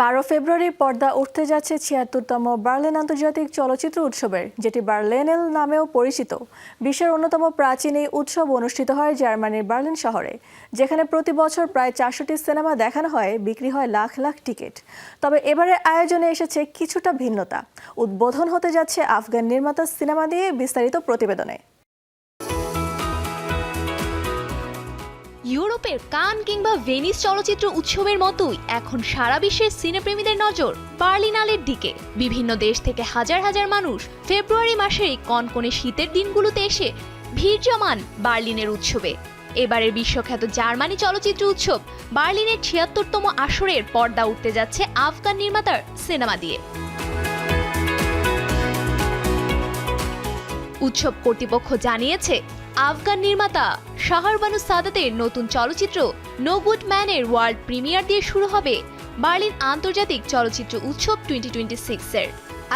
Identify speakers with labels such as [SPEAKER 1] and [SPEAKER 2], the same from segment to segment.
[SPEAKER 1] বারো ফেব্রুয়ারি পর্দা উঠতে যাচ্ছে ছিয়াত্তরতম বার্লিন আন্তর্জাতিক চলচ্চিত্র উৎসবের, যেটি বার্লেনেল নামেও পরিচিত। বিশ্বের অন্যতম প্রাচীন এই উৎসব অনুষ্ঠিত হয় জার্মানির বার্লিন শহরে, যেখানে প্রতি বছর প্রায় চারশোটি সিনেমা দেখানো হয়, বিক্রি হয় লাখ লাখ টিকিট। তবে এবারের আয়োজনে এসেছে কিছুটা ভিন্নতা। উদ্বোধন হতে যাচ্ছে আফগান নির্মাতা সিনেমা দিয়ে বিস্তারিত প্রতিবেদনে।
[SPEAKER 2] ইউরোপের কান কিংবা ভেনিস চলচ্চিত্র উৎসবের মতোই এখন সারা বিশ্বের সিনেপ্রেমীদের নজর বার্লিনালের দিকে। বিভিন্ন দেশ থেকে হাজার হাজার মানুষ ফেব্রুয়ারি মাসের এই কনকনে শীতের দিনগুলোতে এসে ভিড় জমান বার্লিনের উৎসবে। এবারের বিশ্বখ্যাত জার্মানি চলচ্চিত্র উৎসব বার্লিনের ছিয়াত্তরতম আসরের পর্দা উঠতে যাচ্ছে আফগান নির্মাতার সিনেমা দিয়ে। উৎসব কর্তৃপক্ষ জানিয়েছে আফগান নির্মাতা শাহরবানু সাদাতের নতুন চলচ্চিত্র নো গুড ম্যানের ওয়ার্ল্ড প্রিমিয়ার দিয়ে শুরু হবে বার্লিন আন্তর্জাতিক চলচ্চিত্র উৎসব টোয়েন্টি টোয়েন্টি সিক্সের।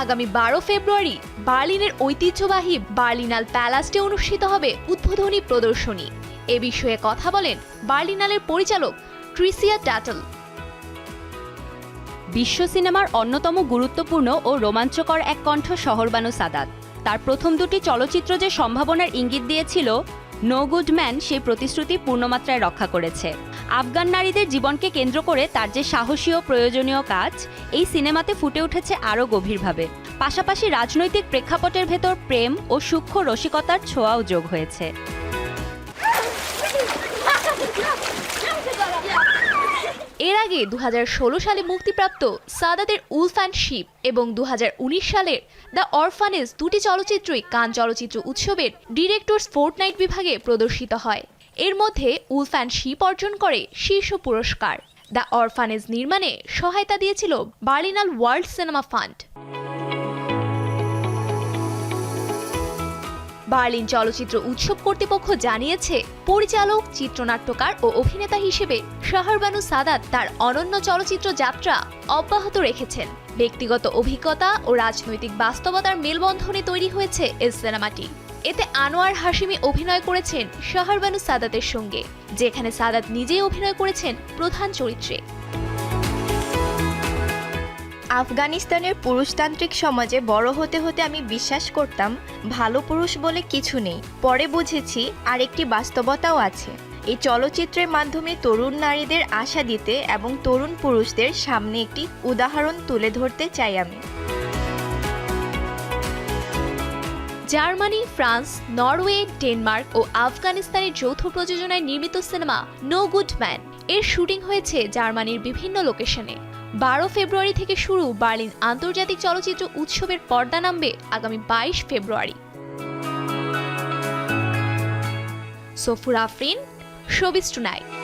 [SPEAKER 2] আগামী বারো ফেব্রুয়ারি বার্লিনের ঐতিহ্যবাহী বার্লিনাল প্যালাসটে অনুষ্ঠিত হবে উদ্বোধনী প্রদর্শনী। এ বিষয়ে কথা বলেন বার্লিনালের পরিচালক ট্রিসিয়া ট্যাটল।
[SPEAKER 3] বিশ্ব সিনেমার অন্যতম গুরুত্বপূর্ণ ও রোমাঞ্চকর এক কণ্ঠ শহরবানু সাদাত। তার প্রথম দুটি চলচ্চিত্র যে সম্ভাবনার ইঙ্গিত দিয়েছিল নো গুড ম্যান সেই প্রতিশ্রুতি পূর্ণমাত্রায় রক্ষা করেছে। আফগান নারীদের জীবনকে কেন্দ্র করে তার যে সাহসী ও প্রয়োজনীয় কাজ, এই সিনেমাতে ফুটে উঠেছে আরও গভীরভাবে। পাশাপাশি রাজনৈতিক প্রেক্ষাপটের ভেতর প্রেম ও সূক্ষ্ম রসিকতার ছোঁয়াও যোগ হয়েছে।
[SPEAKER 2] এর আগে দু হাজার ষোলো সালে মুক্তিপ্রাপ্ত সাদাতের উলফ অ্যান্ড শিপ এবং দু হাজার উনিশ সালের দ্য অরফানেজ দুটি চলচ্চিত্রই কান চলচ্চিত্র উৎসবের ডিরেক্টর স্পোর্ট ফোর্টনাইট বিভাগে প্রদর্শিত হয়। এর মধ্যে উলফ অ্যান্ড শিপ অর্জন করে শীর্ষ পুরস্কার। দ্য অরফানেজ নির্মাণে সহায়তা দিয়েছিল Berlinale world cinema fund. Berlin চলচ্চিত্র উৎসব কর্তৃপক্ষ জানিয়েছে, পরিচালক, চিত্রনাট্যকার ও অভিনেতা হিসেবে শাহরবানু সাদাত তার অনন্য চলচ্চিত্র যাত্রা অব্যাহত রেখেছেন। ব্যক্তিগত অভিজ্ঞতা ও রাজনৈতিক বাস্তবতার মেলবন্ধনে তৈরি হয়েছে এই সিনেমাটি। এতে আনোয়ার হাশিমি অভিনয় করেছেন শাহরবানু সাদাতের সঙ্গে, যেখানে সাদাত নিজেই অভিনয় করেছেন প্রধান চরিত্রে।
[SPEAKER 4] আফগানিস্তানের পুরুষতান্ত্রিক সমাজে বড় হতে হতে আমি বিশ্বাস করতাম, ভালো পুরুষ বলে কিছু নেই। পরে বুঝেছি আরেকটি বাস্তবতাও আছে। এই চলচ্চিত্রের মাধ্যমে তরুণ নারীদের আশা দিতে এবং তরুণ পুরুষদের সামনে একটি উদাহরণ তুলে ধরতে চাই আমি।
[SPEAKER 2] জার্মানি, ফ্রান্স, নরওয়ে, ডেনমার্ক ও আফগানিস্তানের যৌথ প্রযোজনায় নির্মিত সিনেমা নো গুড ম্যান এর শুটিং হয়েছে জার্মানির বিভিন্ন লোকেশনে। বারো ফেব্রুয়ারি থেকে শুরু বার্লিন আন্তর্জাতিক চলচ্চিত্র উৎসবের পর্দা নামবে আগামী বাইশ ফেব্রুয়ারি। Safur Afrin showbiz tonight